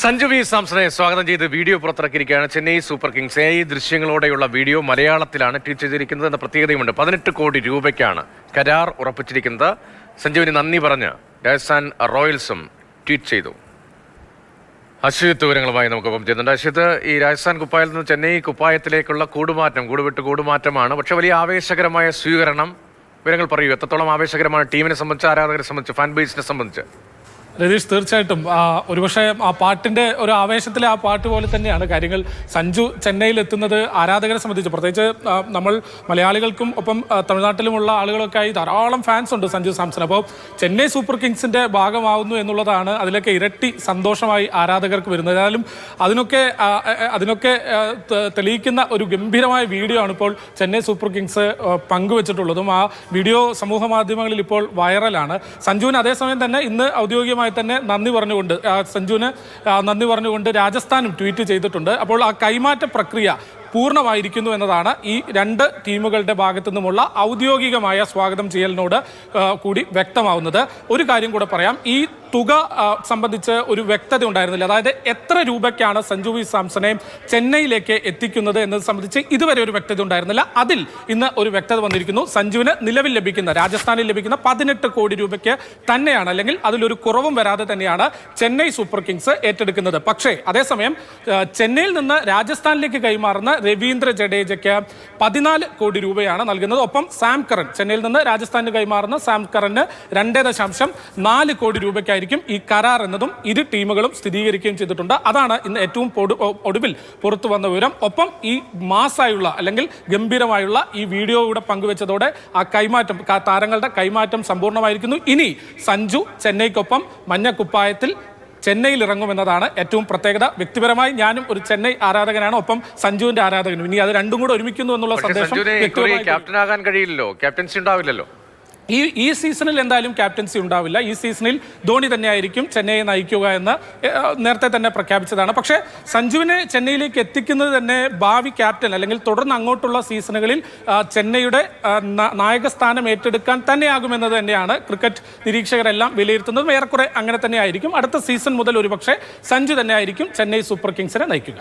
Sanju V സാംസണെ സ്വാഗതം ചെയ്ത് വീഡിയോ പുറത്തിറക്കിയിരിക്കുകയാണ്. Chennai super kings. ഈ ദൃശ്യങ്ങളോടെയുള്ള വീഡിയോ മലയാളത്തിലാണ് ട്വീറ്റ് ചെയ്തിരിക്കുന്നത് എന്ന പ്രത്യേകതയുമുണ്ട്. പതിനെട്ട് കോടി രൂപയ്ക്കാണ് കരാർ ഉറപ്പിച്ചിരിക്കുന്നത്. സഞ്ജുവിന് നന്ദി പറഞ്ഞ് രാജസ്ഥാൻ റോയൽസും ട്വീറ്റ് ചെയ്തു. അശ്വിത് വിവരങ്ങളുമായി നമുക്ക് ഒപ്പം ചെയ്യുന്നുണ്ട് അശ്വിത് ഈ രാജസ്ഥാൻ കുപ്പായത്തിൽ നിന്ന് ചെന്നൈ കുപ്പായത്തിലേക്കുള്ള കൂടുമാറ്റം കൂടുവിട്ട് കൂടുമാറ്റമാണ്. പക്ഷെ വലിയ ആവേശകരമായ സ്വീകരണം വിവരങ്ങൾ പറയൂ. എത്രത്തോളം ആവേശകരമാണ് ടീമിനെ സംബന്ധിച്ച് ആരാധകരെ സംബന്ധിച്ച് ഫാൻ ബേസിനെ സംബന്ധിച്ച്? രതീഷ് തീർച്ചയായിട്ടും. ഒരുപക്ഷെ ആ പാട്ടിന്റെ ഒരു ആവേശത്തിലെ ആ പാട്ട് പോലെ തന്നെയാണ് കാര്യങ്ങൾ സഞ്ജു ചെന്നൈയിൽ എത്തുന്നത് ആരാധകരെ സംബന്ധിച്ച്. പ്രത്യേകിച്ച് നമ്മൾ മലയാളികൾക്കും ഒപ്പം തമിഴ്നാട്ടിലുമുള്ള ആളുകളൊക്കെ ആയി ധാരാളം ഫാൻസ് ഉണ്ട് സഞ്ജു സാംസൺ. അപ്പോൾ ചെന്നൈ സൂപ്പർ കിങ്സിന്റെ ഭാഗമാവുന്നു എന്നുള്ളതാണ് അതിലൊക്കെ ഇരട്ടി സന്തോഷമായി ആരാധകർക്ക് വരുന്നത്. ഏതായാലും അതിനൊക്കെ അതിനൊക്കെ തെളിയിക്കുന്ന ഒരു ഗംഭീരമായ വീഡിയോ ആണ് ഇപ്പോൾ ചെന്നൈ സൂപ്പർ കിങ്സ് പങ്കുവച്ചിട്ടുള്ളതും. ആ വീഡിയോ സമൂഹ മാധ്യമങ്ങളിൽ ഇപ്പോൾ വൈറലാണ് സഞ്ജുവിന് അതേസമയം തന്നെ ഇന്ന് ഔദ്യോഗികമായി തന്നെ നന്ദി പറഞ്ഞുകൊണ്ട് സഞ്ജുവിന് നന്ദി പറഞ്ഞുകൊണ്ട് രാജസ്ഥാനും ട്വീറ്റ് ചെയ്തിട്ടുണ്ട്. അപ്പോൾ ആ കൈമാറ്റ പ്രക്രിയ പൂർണമായിരിക്കുന്നു എന്നതാണ് ഈ രണ്ട് ടീമുകളുടെ ഭാഗത്തു നിന്നുമുള്ള ഔദ്യോഗികമായ സ്വാഗതം ചെയ്യലിനോട് കൂടി വ്യക്തമാവുന്നത്. ഒരു കാര്യം കൂടെ പറയാം. ഈ തുക സംബന്ധിച്ച് ഒരു വ്യക്തത ഉണ്ടായിരുന്നില്ല. അതായത് എത്ര രൂപയ്ക്കാണ് സഞ്ജു വി സാംസനെ ചെന്നൈയിലേക്ക് എത്തിക്കുന്നത് എന്നത് സംബന്ധിച്ച് ഇതുവരെ ഒരു വ്യക്തത ഉണ്ടായിരുന്നില്ല. അതിൽ ഇന്ന് ഒരു വ്യക്തത വന്നിരിക്കുന്നു. സഞ്ജുവിന് നിലവിൽ ലഭിക്കുന്ന രാജസ്ഥാനിൽ ലഭിക്കുന്ന പതിനെട്ട് കോടി രൂപയ്ക്ക് തന്നെയാണ്. അല്ലെങ്കിൽ അതിലൊരു കുറവും വരാതെ തന്നെയാണ് ചെന്നൈ സൂപ്പർ കിങ്സ് ഏറ്റെടുക്കുന്നത്. പക്ഷേ അതേസമയം ചെന്നൈയിൽ നിന്ന് രാജസ്ഥാനിലേക്ക് കൈമാറുന്ന രവീന്ദ്ര ജഡേജയ്ക്ക് പതിനാല് കോടി രൂപയാണ് നൽകുന്നത്. ഒപ്പം സാം കറൻ ചെന്നൈയിൽ നിന്ന് രാജസ്ഥാനിന് കൈമാറുന്ന സാം കറന് രണ്ടേ ദശാംശം നാല് കോടി രൂപയ്ക്കായിരിക്കും ഈ കരാർ എന്നതും ഇരു ടീമുകളും സ്ഥിരീകരിക്കുകയും ചെയ്തിട്ടുണ്ട്. അതാണ് ഇന്ന് ഏറ്റവും ഒടുവിൽ പുറത്തു വന്ന വിവരം. ഒപ്പം ഈ മാസായുള്ള അല്ലെങ്കിൽ ഗംഭീരമായുള്ള ഈ വീഡിയോ ഇവിടെ പങ്കുവെച്ചതോടെ ആ കൈമാറ്റം താരങ്ങളുടെ കൈമാറ്റം സമ്പൂർണമായിരിക്കുന്നു ഇനി സഞ്ജു ചെന്നൈക്കൊപ്പം മഞ്ഞക്കുപ്പായത്തിൽ ചെന്നൈയിൽ ഇറങ്ങുമെന്നതാണ് ഏറ്റവും പ്രത്യേകത. വ്യക്തിപരമായി ഞാനും ഒരു ചെന്നൈ ആരാധകനാണ്. ഒപ്പം സഞ്ജുവിന്റെ ആരാധകനും. ഇനി അത് രണ്ടും കൂടെ ഒരുമിക്കുന്നു എന്നുള്ള സന്ദേശം ക്യാപ്റ്റൻ ആകാൻ കഴിയില്ലല്ലോ. ക്യാപ്റ്റൻസി ഉണ്ടാവില്ലല്ലോ. ഈ ഈ സീസണിൽ എന്തായാലും ക്യാപ്റ്റൻസി ഉണ്ടാവില്ല. ഈ സീസണിൽ ധോണി തന്നെയായിരിക്കും ചെന്നൈയെ നയിക്കുക എന്ന് നേരത്തെ തന്നെ പ്രഖ്യാപിച്ചതാണ്. പക്ഷേ സഞ്ജുവിനെ ചെന്നൈയിലേക്ക് എത്തിക്കുന്നത് തന്നെ ഭാവി ക്യാപ്റ്റൻ അല്ലെങ്കിൽ തുടർന്ന് അങ്ങോട്ടുള്ള സീസണുകളിൽ ചെന്നൈയുടെ നായക സ്ഥാനം ഏറ്റെടുക്കാൻ തന്നെയാകുമെന്നത് തന്നെയാണ് ക്രിക്കറ്റ് നിരീക്ഷകരെല്ലാം വിലയിരുത്തുന്നതും. ഏറെക്കുറെ അങ്ങനെ തന്നെയായിരിക്കും. അടുത്ത സീസൺ മുതൽ ഒരുപക്ഷെ സഞ്ജു തന്നെയായിരിക്കും ചെന്നൈ സൂപ്പർ കിങ്സിനെ നയിക്കുക.